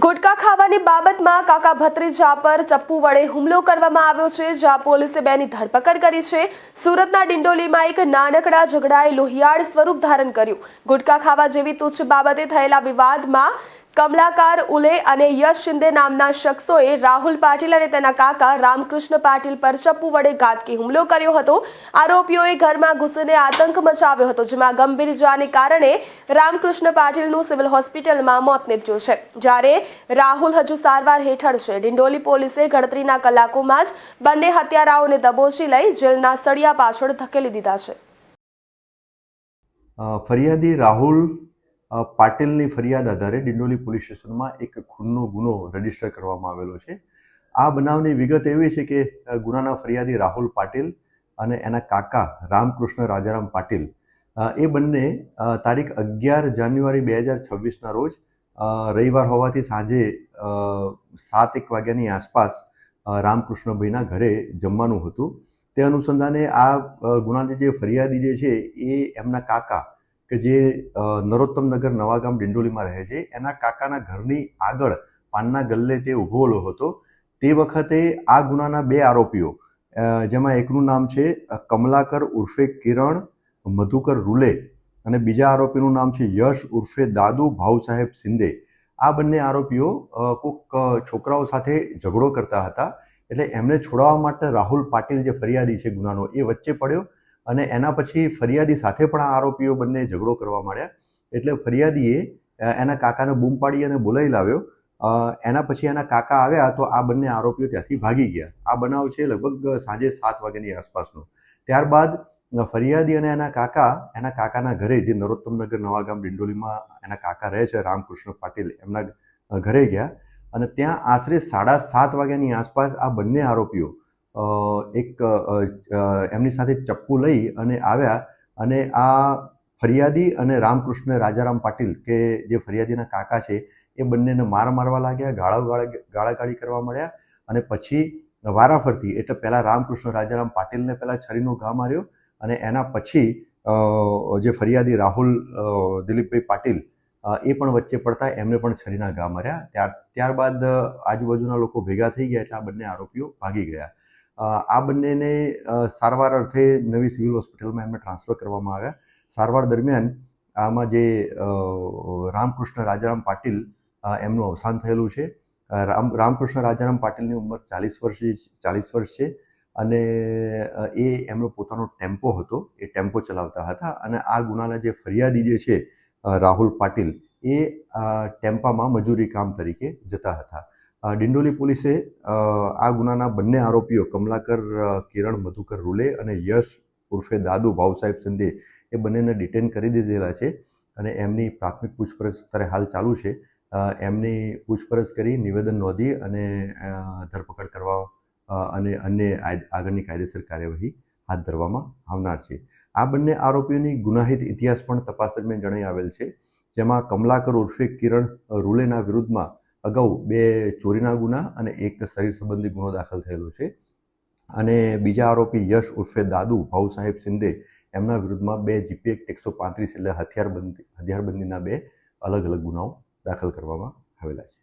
ગુટકા ખાવાની બાબતમાં કાકા ભત્રીજા પર ચપ્પુ વડે હુમલો કરવામાં આવ્યો છે, જ્યાં પોલીસે બેની ધરપકડ કરી છે. સુરતના ડિંડોલીમાં એક નાનકડા ઝઘડાએ લોહિયાળ સ્વરૂપ ધારણ કર્યું. ગુટકા ખાવા જેવી તુચ્છ બાબતે થયેલા વિવાદમાં કમલાકાર ઉલે અને યશ શિંદે નામના શખ્સોએ રાહુલ પાટીલ અને તેના કાકા રામકૃષ્ણ પાટીલ પર ચપ્પુ વડે ઘાતકી હુમલો કર્યો હતો. આરોપીઓએ ઘરમાં ઘૂસીને આતંક મચાવ્યો હતો, જેમાં ગંભીર ઇજાને કારણે રામકૃષ્ણ પાટીલનું સિવિલ હોસ્પિટલમાં મોત નીપજ્યું છે. જ્યારે રાહુલ હજુ સારવાર હેઠળ છે. ડિંડોલી પોલીસે ગણતરીના કલાકોમાં જ બંને હત્યારાઓને દબોચી લઈ જેલના સળિયા પાછળ ધકેલી દીધા છે. ફરિયાદી રાહુલ પાટીલની ફરિયાદ આધારે ડિંડોલી પોલીસ સ્ટેશનમાં એક ખૂનનો ગુનો રજિસ્ટર કરવામાં આવેલો છે. આ બનાવની વિગત એવી છે કે ગુનાના ફરિયાદી રાહુલ પાટીલ અને એના કાકા રામકૃષ્ણ રાજારામ પાટીલ એ બંને તારીખ અગિયાર જાન્યુઆરી બે હજાર છવ્વીસના રોજ રવિવાર હોવાથી સાંજે સાત એક વાગ્યાની આસપાસ રામકૃષ્ણભાઈના ઘરે જમવાનું હતું. તે અનુસંધાને આ ગુનાની જે ફરિયાદી જે છે એ એમના કાકા કે જે નરોત્તમ નગર નવાગામ ડિંડોલીમાં રહે છે, એના કાકાના ઘરની આગળ પાનના ગલ્લે તે ઊભોલો હતો. તે વખતે આ ગુનાના બે આરોપીઓ જેમાં એકનું નામ છે કમલાકર ઉર્ફે કિરણ, મધુકર રૂલે અને બીજા આરોપીનું નામ છે, યશ ઉર્ફે દાદુ ભાઉ સાહેબ શિંદે આ બંને આરોપીઓ કોઈક છોકરાઓ સાથે ઝઘડો કરતા હતા. એટલે એમને છોડાવવા માટે રાહુલ પાટીલ જે ફરિયાદી છે ગુનાનો, એ વચ્ચે પડ્યો. અને એના પછી ફરિયાદી સાથે પણ આ આરોપીઓ બંને ઝઘડો કરવા માંડ્યા. એટલે ફરિયાદીએ એના કાકાને બૂમ પાડી અને બોલાવી લાવ્યો. એના પછી એના કાકા આવ્યા તો આ બંને આરોપીઓ ત્યાંથી ભાગી ગયા. આ બનાવ છે લગભગ સાંજે સાત વાગ્યાની આસપાસનો. ત્યારબાદ ફરિયાદી અને એના કાકા, એના કાકાના ઘરે જે નરોત્તમનગર નવાગામ ડિંડોલીમાં એના કાકા રહે છે, રામકૃષ્ણ પાટીલ, એમના ઘરે ગયા. અને ત્યાં આશરે સાડા સાત વાગ્યાની આસપાસ આ બંને આરોપીઓ એક એમની સાથે ચપ્પુ લઈ અને આવ્યા અને આ ફરિયાદી અને રામકૃષ્ણ રાજારામ પાટીલ કે જે ફરિયાદીના કાકા છે, એ બંનેને માર મારવા લાગ્યા, ગાળા ગાળા, ગાળાગાળી કરવા મળ્યા અને પછી વારાફરતી એટલે પહેલાં રામકૃષ્ણ રાજારામ પાટીલને પહેલાં છરીનો ઘા માર્યો અને એના પછી જે ફરિયાદી રાહુલ દિલીપભાઈ પાટીલ એ પણ વચ્ચે પડતા એમને પણ છરીના ઘા માર્યા. ત્યાર, ત્યારબાદ આજુબાજુના લોકો ભેગા થઈ ગયા એટલે આ બંને આરોપીઓ ભાગી ગયા. આ બંનેને સારવાર અર્થે નવી સિવિલ હોસ્પિટલમાં એમને ટ્રાન્સફર કરવામાં આવ્યા. સારવાર દરમિયાન આમાં જે રામકૃષ્ણ રાજારામ પાટીલ એમનું અવસાન થયેલું છે. રામ, રામકૃષ્ણ રાજારામ પાટીલની ઉંમર ચાલીસ વર્ષ ચાલીસ વર્ષ છે અને એ એમનો પોતાનો ટેમ્પો હતો. એ ટેમ્પો ચલાવતા હતા અને આ ગુનાના જે ફરિયાદી જે છે રાહુલ પાટીલ એ ટેમ્પામાં મજૂરી કામ તરીકે જતા હતા. ડિંડોલી પોલીસે આ ગુનાના બંને આરોપીઓ કમલાકર કિરણ, મધુકર રૂલે અને યશ ઉર્ફે દાદુ ભાઉસાહેબ સંધે એ બંનેને ડિટેન કરી દીધેલા છે અને એમની પ્રાથમિક પૂછપરછ અત્યારે હાલ ચાલુ છે. એમની પૂછપરછ કરી, નિવેદન નોંધી અને ધરપકડ કરવા અને અન્ય આગળની કાયદેસર કાર્યવાહી હાથ ધરવામાં આવનાર છે. આ બંને આરોપીઓની ગુનાહિત ઇતિહાસ પણ તપાસ દરમિયાન જણાઈ આવેલ છે, જેમાં કમલાકર ઉર્ફે કિરણ રૂલેના વિરુદ્ધમાં અગાઉ બે ચોરીના ગુના અને એક શરીર સંબંધી ગુનો દાખલ થયેલો છે. અને બીજા આરોપી યશ ઉર્ફે દાદુ, ભાઉ સાહેબ શિંદે એમના વિરુદ્ધમાં બે જીપીએક એકસો પાંત્રીસ એટલે હથિયારબંધી, હથિયારબંધીના બે અલગ અલગ ગુનાઓ દાખલ કરવામાં આવેલા છે.